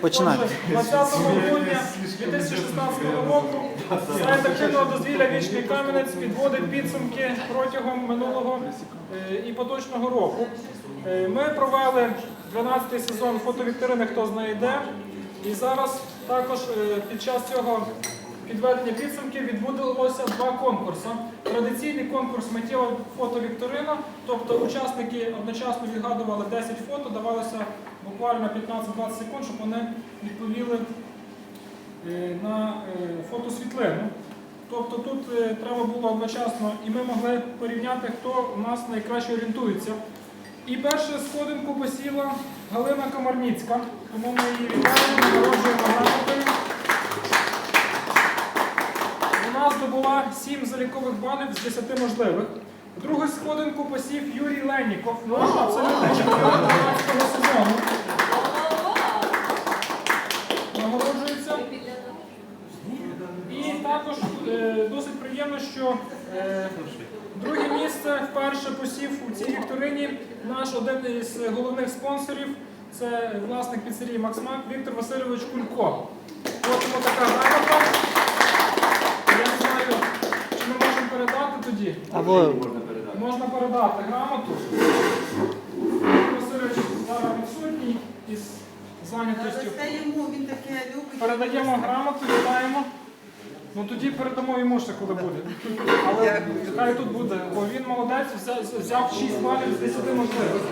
Починайте. 20 грудня 2016 року сайт активного дозвілля Вічний Кам'янець підводить підсумки протягом минулого і поточного року. Ми провели 12-й сезон фотовікторини Хто знає де. І зараз також е, під час цього підведення підсумків відбудилося два конкурси. Традиційний конкурс миттєва фотовікторина, тобто учасники одночасно відгадували 10 фото, давалося буквально 15-20 секунд, щоб вони відповіли е, на е, фотосвітлину. Тобто тут е, треба було одночасно, і ми могли порівняти, хто у нас найкраще орієнтується. І першу сходинку посіла Галина Комарніцька, тому ми її вітаємо, нагороджуємо грамотою. Вона здобула 7 залікових балів з 10 можливих. Другу сходинку посів Юрій Ленніков, наш абсолютний чемпіон 12-го сезону. Нагороджується. І також е, досить приємно, що е, друге місце вперше посів у цій вікторині наш один із головних спонсорів. Це власник піцерії Максмак Віктор Васильович Кулько. Йому така грамота. Я не знаю, чи ми можемо передати тоді. Або Можна передати грамоту. Васильович зараз відсутній із зайнятостю. Передаємо грамоту, вітаємо. Ну тоді передамо йому ще коли буде. Але хай тут буде, бо він молодець, взяв, взяв 6 балів з 10 можливих.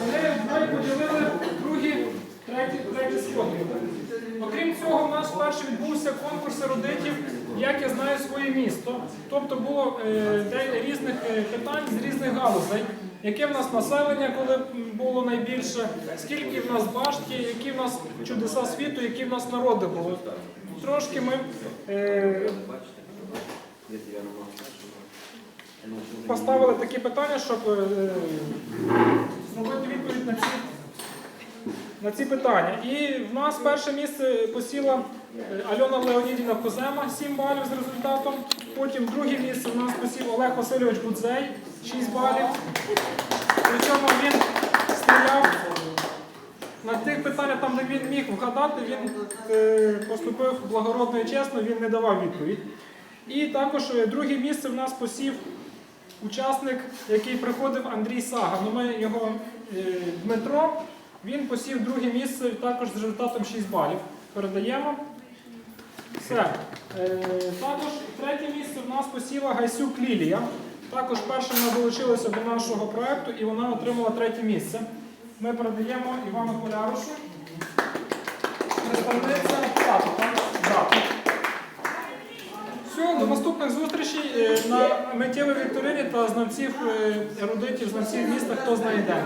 Вони двоє поділили другі, треті, треті сходи. Окрім цього, в нас вперше відбувся конкурс ерудитів, як я знаю своє місто. Тобто було е, різних е, питань з різних галузей. Яке в нас населення, коли було найбільше, скільки в нас башті, які в нас чудеса світу, які в нас народи були. Трошки ми е, поставили такі питання, щоб е, зробити відповідь на ці, на ці питання. І в нас перше місце посіла Альона Леонідівна Козема, 7 балів з результатом. Потім друге місце в нас посів Олег Васильович Гудзей, 6 балів. Причому він стріляв на тих питаннях, там, де він міг вгадати, він е, поступив благородно і чесно, він не давав відповідь. І також е, друге місце в нас посів учасник, який приходив Андрій Сага. Ну, ми його е, Дмитро, він посів друге місце також з результатом 6 балів. Передаємо. Все. Е, також третє місце в нас посіла Гайсюк Лілія. Також перша вона долучилася до нашого проєкту і вона отримала третє місце. Ми передаємо Івану Полярушу. Представниця тату. Все, до наступних зустрічей е, на миттєвій вікторині та знавців е, ерудитів, знавців міста, хто знайде.